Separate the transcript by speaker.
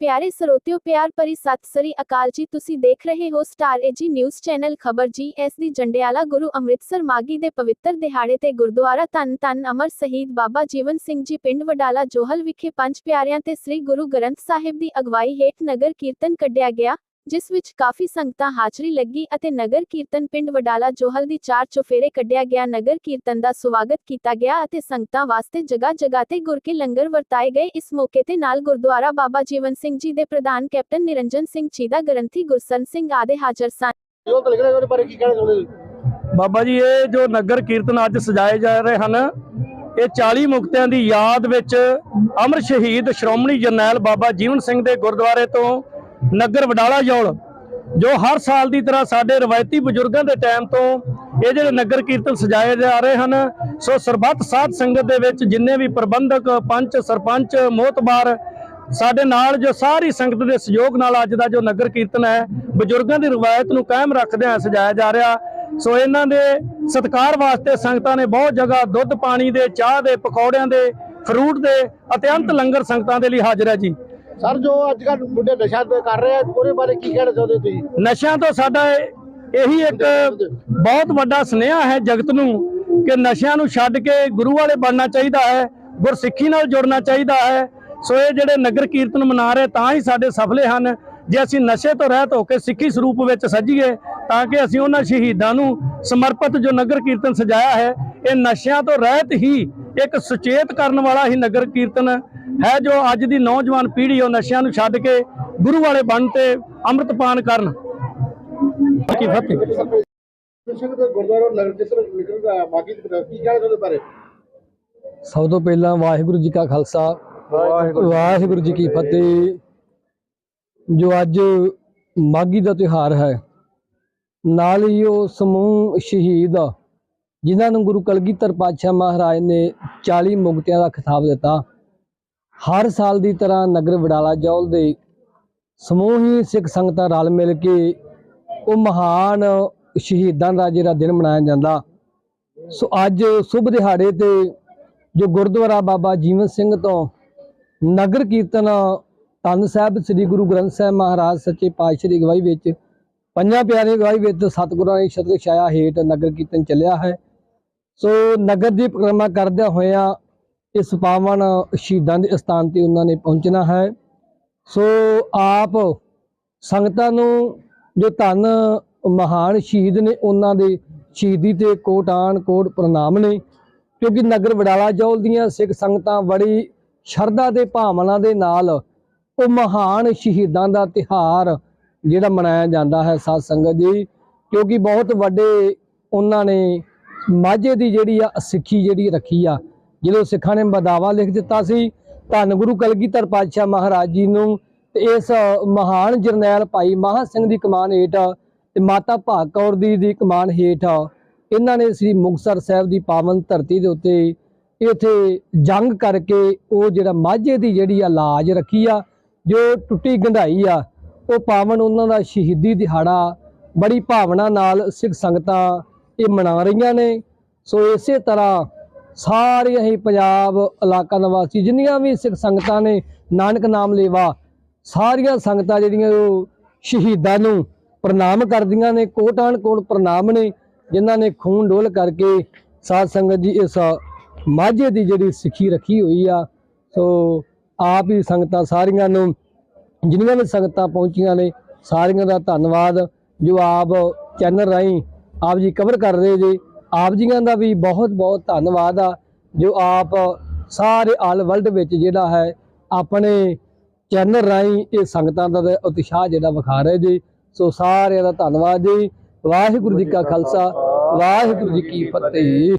Speaker 1: ਪਿਆਰੇ ਸਰੋਤਿਓ, ਪਿਆਰ ਭਰੀ ਸਤਿ ਸ੍ਰੀ ਅਕਾਲ ਜੀ। ਤੁਸੀਂ ਦੇਖ ਰਹੇ ਹੋ ਸਟਾਰ ਏਜੀ ਨਿਊਜ਼ ਚੈਨਲ ਖਬਰ ਜੀ। ਐਸ ਦੀ ਜੰਡਿਆਲਾ ਗੁਰੂ ਅੰਮ੍ਰਿਤਸਰ ਮਾਗੀ ਦੇ ਪਵਿੱਤਰ ਦਿਹਾੜੇ ਤੇ ਗੁਰਦੁਆਰਾ ਧੰਨ ਧੰਨ ਅਮਰ ਸ਼ਹੀਦ ਬਾਬਾ ਜੀਵਨ ਸਿੰਘ ਜੀ ਪਿੰਡ ਵਡਾਲਾ ਜੋਹਲ ਵਿਖੇ ਪੰਜ ਪਿਆਰਿਆਂ ਤੇ ਸ੍ਰੀ ਗੁਰੂ ਗ੍ਰੰਥ ਸਾਹਿਬ ਦੀ ਅਗਵਾਈ ਹੇਠ ਨਗਰ ਕੀਰਤਨ ਕੱਢਿਆ ਗਿਆ। ਜਿਸ ਵਿੱਚ ਕਾਫੀ ਸੰਗਤਾਂ ਹਾਜ਼ਰੀ ਲੱਗੀ ਅਤੇ ਨਗਰ ਕੀਰਤਨ ਪਿੰਡ ਵਡਾਲਾ ਜੋਹਲ ਦੀ ਚਾਰ ਚੁਫੇਰੇ ਕੱਢਿਆ ਗਿਆ। ਨਗਰ ਕੀਰਤਨ ਦਾ ਸਵਾਗਤ ਕੀਤਾ ਗਿਆ ਅਤੇ ਸੰਗਤਾਂ ਵਾਸਤੇ ਜਗ੍ਹਾ ਜਗ੍ਹਾ ਤੇ ਗੁਰ ਕੇ ਲੰਗਰ ਵਰਤਾਏ ਗਏ। ਇਸ ਮੌਕੇ ਤੇ ਨਾਲ ਗੁਰਦੁਆਰਾ ਬਾਬਾ ਜੀਵਨ ਸਿੰਘ ਜੀ ਦੇ ਪ੍ਰਧਾਨ ਕੈਪਟਨ ਨਿਰੰਜਨ ਸਿੰਘ ਚੀਦਾ ਗ੍ਰੰਥੀ ਗੁਰਸਨ ਸਿੰਘ ਆਦੇ ਹਾਜ਼ਰ ਸਨ।
Speaker 2: ਬਾਬਾ ਜੀ ਇਹ ਜੋ ਨਗਰ ਕੀਰਤਨ ਅੱਜ ਸਜਾਏ ਜਾ ਰਹੇ ਹਨ ਇਹ 40 ਮੁਕਤਿਆਂ ਦੀ ਯਾਦ ਵਿੱਚ ਅਮਰ ਸ਼ਹੀਦ ਸ਼੍ਰੋਮਣੀ ਜਰਨੈਲ ਬਾਬਾ ਜੀਵਨ ਸਿੰਘ ਦੇ ਗੁਰਦੁਆਰੇ ਤੋਂ ਨਗਰ ਵਡਾਲਾ ਜੌਲ, ਜੋ ਹਰ ਸਾਲ ਦੀ ਤਰ੍ਹਾਂ ਸਾਡੇ ਰਵਾਇਤੀ ਬਜ਼ੁਰਗਾਂ ਦੇ ਟਾਈਮ ਤੋਂ ਇਹ ਜਿਹੜੇ ਨਗਰ ਕੀਰਤਨ ਸਜਾਏ ਜਾ ਰਹੇ ਹਨ, ਸੋ ਸਰਬੱਤ ਸਾਧ ਸੰਗਤ ਦੇ ਵਿੱਚ ਜਿੰਨੇ ਵੀ ਪ੍ਰਬੰਧਕ, ਪੰਚ, ਸਰਪੰਚ, ਮੋਤਬਾਰ, ਸਾਡੇ ਨਾਲ ਜੋ ਸਾਰੀ ਸੰਗਤ ਦੇ ਸਹਿਯੋਗ ਨਾਲ ਅੱਜ ਦਾ ਜੋ ਨਗਰ ਕੀਰਤਨ ਹੈ, ਬਜ਼ੁਰਗਾਂ ਦੀ ਰਵਾਇਤ ਨੂੰ ਕਾਇਮ ਰੱਖਦਿਆਂ ਸਜਾਇਆ ਜਾ ਰਿਹਾ। ਸੋ ਇਹਨਾਂ ਦੇ ਸਤਿਕਾਰ ਵਾਸਤੇ ਸੰਗਤਾਂ ਨੇ ਬਹੁਤ ਜਗ੍ਹਾ ਦੁੱਧ ਪਾਣੀ ਦੇ, ਚਾਹ ਦੇ, ਪਕੌੜਿਆਂ ਦੇ, ਫਰੂਟ ਦੇ ਅਤਿਅੰਤ ਲੰਗਰ ਸੰਗਤਾਂ ਦੇ ਲਈ ਹਾਜ਼ਰ ਹੈ ਜੀ।
Speaker 3: ਸਰ, ਜੋ ਅੱਜ ਕੱਲ ਮੁੰਡੇ ਨਸ਼ਾ ਕਰ ਰਹੇ ਆ, ਉਹਦੇ ਬਾਰੇ ਕੀ ਕਹਿਣਾ ਚਾਹੁੰਦੇ ਹੋ ਤੁਸੀਂ?
Speaker 2: ਨਸ਼ਿਆਂ ਤੋਂ ਸਾਡਾ ਇਹੀ ਇੱਕ ਬਹੁਤ ਵੱਡਾ ਸੁਨੇਹਾ ਹੈ ਜਗਤ ਨੂੰ ਕਿ ਨਸ਼ਿਆਂ ਨੂੰ ਛੱਡ ਕੇ ਗੁਰੂ ਵਾਲੇ ਬਣਨਾ ਚਾਹੀਦਾ ਹੈ, ਗੁਰਸਿੱਖੀ ਨਾਲ ਜੁੜਨਾ ਚਾਹੀਦਾ ਹੈ। ਸੋ ਇਹ ਜਿਹੜੇ ਨਗਰ ਕੀਰਤਨ ਮਨਾ ਰਹੇ ਤਾਂ ਹੀ ਸਾਡੇ ਸਫਲੇ ਹਨ। ਜੇ ਅਸੀਂ ਨਸ਼ੇ ਤੋਂ ਰਹਿਤ ਹੋ ਕੇ ਸਿੱਖੀ ਸਰੂਪ ਵਿੱਚ ਸੱਜੀਏ ਤਾਂ ਕਿ ਅਸੀਂ ਉਹਨਾਂ ਸ਼ਹੀਦਾਂ ਨੂੰ ਸਮਰਪਿਤ ਜੋ ਨਗਰ ਕੀਰਤਨ ਸਜਾਇਆ ਹੈ ਇਹ ਨਸ਼ਿਆਂ ਤੋਂ ਰਹਿਤ ਹੀ ਇੱਕ ਸੁਚੇਤ ਕਰਨ ਵਾਲਾ ਹੀ ਨਗਰ ਕੀਰਤਨ ਹੈ ਜੋ ਅੱਜ ਦੀ ਨੌਜਵਾਨ ਪੀੜ੍ਹੀ ਉਹ ਨਸ਼ਿਆਂ ਨੂੰ ਛੱਡ ਕੇ ਗੁਰੂ ਵਾਲੇ ਬਣ ਤੇ ਅੰਮ੍ਰਿਤਪਾਨ ਕਰਨ। ਕੀ ਫਤਿਹ।
Speaker 3: ਗੁਰਦੁਆਰਾ ਨਗਰ ਕਿਸਰ ਨਿਕਲਦਾ ਬਾਕੀ ਦੀ ਪਤਾ ਕੀ ਕਹਿਣਾ ਚਾਹੁੰਦੇ ਬਾਰੇ
Speaker 4: ਸਭ ਤੋਂ ਪਹਿਲਾਂ ਵਾਹਿਗੁਰੂ ਜੀ ਕਾ ਖਾਲਸਾ ਵਾਹਿਗੁਰੂ ਜੀ ਕੀ ਫਤਿਹ। ਜੋ ਅੱਜ ਮਾਗੀ ਦਾ ਤਿਉਹਾਰ ਹੈ ਨਾਲ ਹੀ ਉਹ ਸਮੂਹ ਸ਼ਹੀਦ ਜਿਨ੍ਹਾਂ ਨੂੰ ਗੁਰੂ ਕਲਗੀਧਰ ਪਾਤਸ਼ਾਹ ਮਹਾਰਾਜ ਨੇ 40 ਮੁਕਤਿਆਂ ਦਾ ਖਿਤਾਬ ਦਿੱਤਾ। ਹਰ ਸਾਲ ਦੀ ਤਰ੍ਹਾਂ ਨਗਰ ਵਡਾਲਾ ਜੌਲ ਦੇ ਸਮੂਹ ਹੀ ਸਿੱਖ ਸੰਗਤਾਂ ਰਲ ਮਿਲ ਕੇ ਉਹ ਮਹਾਨ ਸ਼ਹੀਦਾਂ ਦਾ ਜਿਹੜਾ ਦਿਨ ਮਨਾਇਆ ਜਾਂਦਾ। ਸੋ ਅੱਜ ਸ਼ੁਭ ਦਿਹਾੜੇ ਤੇ ਜੋ ਗੁਰਦੁਆਰਾ ਬਾਬਾ ਜੀਵਨ ਸਿੰਘ ਤੋਂ ਨਗਰ ਕੀਰਤਨ ਧੰਨ ਸਾਹਿਬ ਸ੍ਰੀ ਗੁਰੂ ਗ੍ਰੰਥ ਸਾਹਿਬ ਮਹਾਰਾਜ ਸੱਚੇ ਪਾਤਸ਼ਾਹ ਦੀ ਅਗਵਾਈ ਵਿੱਚ ਪੰਜਾਂ ਪਿਆਰੇ ਅਗਵਾਈ ਵਿੱਚ ਸਤਿਗੁਰਾਂ ਦੀ ਸ਼ਤਕ ਛਾਇਆ ਹੇਠ ਨਗਰ ਕੀਰਤਨ ਚੱਲਿਆ ਹੈ। ਸੋ ਨਗਰ ਦੀ ਪਰਿਕਰਮਾ ਕਰਦਿਆਂ ਹੋਇਆਂ ਇਸ ਪਾਵਨ ਸ਼ਹੀਦਾਂ ਦੇ ਸਥਾਨ ਤੇ ਉਹਨਾਂ ਨੇ ਪਹੁੰਚਣਾ ਹੈ। ਸੋ ਆਪ ਸੰਗਤਾਂ ਨੂੰ ਜੋ ਧੰਨ ਮਹਾਨ ਸ਼ਹੀਦ ਨੇ, ਉਹਨਾਂ ਦੇ ਸ਼ਹੀਦੀ ਤੇ ਕੋਟਾਨ ਕੋਟ ਪ੍ਰਣਾਮ ਨੇ। ਕਿਉਂਕਿ ਨਗਰ ਵਡਾਲਾ ਜੌਲ ਦੀਆਂ ਸਿੱਖ ਸੰਗਤਾਂ ਬੜੀ ਸ਼ਰਧਾ ਦੇ ਭਾਵਨਾ ਦੇ ਨਾਲ ਉਹ ਮਹਾਨ ਸ਼ਹੀਦਾਂ ਦਾ ਤਿਹਾਰ ਜਿਹੜਾ ਮਨਾਇਆ ਜਾਂਦਾ ਹੈ ਸਾਧ ਸੰਗਤ ਜੀ, ਕਿਉਂਕਿ ਬਹੁਤ ਵੱਡੇ ਉਹਨਾਂ ਨੇ ਮਾਝੇ ਦੀ ਜਿਹੜੀ ਆ ਸਿੱਖੀ ਜਿਹੜੀ ਰੱਖੀ ਆ, ਜਦੋਂ ਸਿੱਖਾਂ ਨੇ ਬਦਾਵਾ ਲਿਖ ਦਿੱਤਾ ਸੀ, ਧੰਨ ਗੁਰੂ ਕਲਗੀਧਰ ਪਾਤਸ਼ਾਹ ਮਹਾਰਾਜ ਜੀ ਨੂੰ ਤੇ ਇਸ ਮਹਾਨ ਜਰਨੈਲ ਭਾਈ ਮਹਾਂ ਸਿੰਘ ਦੀ ਕਮਾਨ ਹੇਠ ਤੇ ਮਾਤਾ ਭਾਗ ਕੌਰ ਦੀ ਦੀ ਕਮਾਨ ਹੇਠ ਇਹਨਾਂ ਨੇ ਸ੍ਰੀ ਮੁਕਤਸਰ ਸਾਹਿਬ ਦੀ ਪਾਵਨ ਧਰਤੀ ਦੇ ਉੱਤੇ ਇੱਥੇ ਜੰਗ ਕਰਕੇ ਉਹ ਜਿਹੜਾ ਮਾਝੇ ਦੀ ਜਿਹੜੀ ਆ ਲਾਜ ਰੱਖੀ ਆ, ਜੋ ਟੁੱਟੀ ਗੰਢਾਈ ਆ ਉਹ ਪਾਵਨ ਉਹਨਾਂ ਦਾ ਸ਼ਹੀਦੀ ਦਿਹਾੜਾ, ਬੜੀ ਭਾਵਨਾ ਨਾਲ ਸਿੱਖ ਸੰਗਤਾਂ ਇਹ ਮਨਾ ਰਹੀਆਂ ਨੇ। ਸੋ ਇਸੇ ਤਰ੍ਹਾਂ ਸਾਰੀਆਂ ਹੀ ਪੰਜਾਬ ਇਲਾਕਾ ਨਿਵਾਸੀ, ਜਿੰਨੀਆਂ ਵੀ ਸਿੱਖ ਸੰਗਤਾਂ ਨੇ, ਨਾਨਕ ਨਾਮ ਲੇਵਾ, ਸਾਰੀਆਂ ਸੰਗਤਾਂ ਜਿਹੜੀਆਂ ਉਹ ਸ਼ਹੀਦਾਂ ਨੂੰ ਪ੍ਰਣਾਮ ਕਰਦੀਆਂ ਨੇ ਕੋਟਾਨ ਕੋਟ ਪ੍ਰਣਾਮ ਨੇ, ਜਿਨ੍ਹਾਂ ਨੇ ਖੂਨ ਡੋਲ ਕਰਕੇ ਸਾਧ ਸੰਗਤ ਜੀ ਇਸ ਮਾਝੇ ਦੀ ਜਿਹੜੀ ਸਿੱਖੀ ਰੱਖੀ ਹੋਈ ਆ। ਸੋ ਆਪ ਹੀ ਸੰਗਤਾਂ ਸਾਰੀਆਂ ਨੂੰ ਜਿੰਨੀਆਂ ਵੀ ਸੰਗਤਾਂ ਪਹੁੰਚੀਆਂ ਨੇ, ਸਾਰੀਆਂ ਦਾ ਧੰਨਵਾਦ। ਜੋ ਆਪ ਚੈਨਲ ਰਾਹੀਂ ਆਪ ਜੀ ਕਵਰ ਕਰ ਰਹੇ ਜੀ। ਆਪ ਜੀਆਂ ਦਾ ਵੀ ਬਹੁਤ ਬਹੁਤ ਧੰਨਵਾਦ ਆ। ਜੋ ਆਪ ਸਾਰੇ ਆਲ ਵਰਲਡ ਵਿੱਚ ਜਿਹੜਾ ਹੈ, ਆਪਣੇ ਚੈਨਲ ਰਾਹੀਂ ਇਹ ਸੰਗਤਾਂ ਦਾ ਉਤਸ਼ਾਹ ਜਿਹੜਾ ਵਿਖਾ ਰਹੇ ਜੀ। ਸੋ ਸਾਰਿਆਂ ਦਾ ਧੰਨਵਾਦ ਜੀ। ਵਾਹਿਗੁਰੂ ਜੀ ਕਾ ਖਾਲਸਾ, ਵਾਹਿਗੁਰੂ ਜੀ ਕੀ ਫਤਿਹ।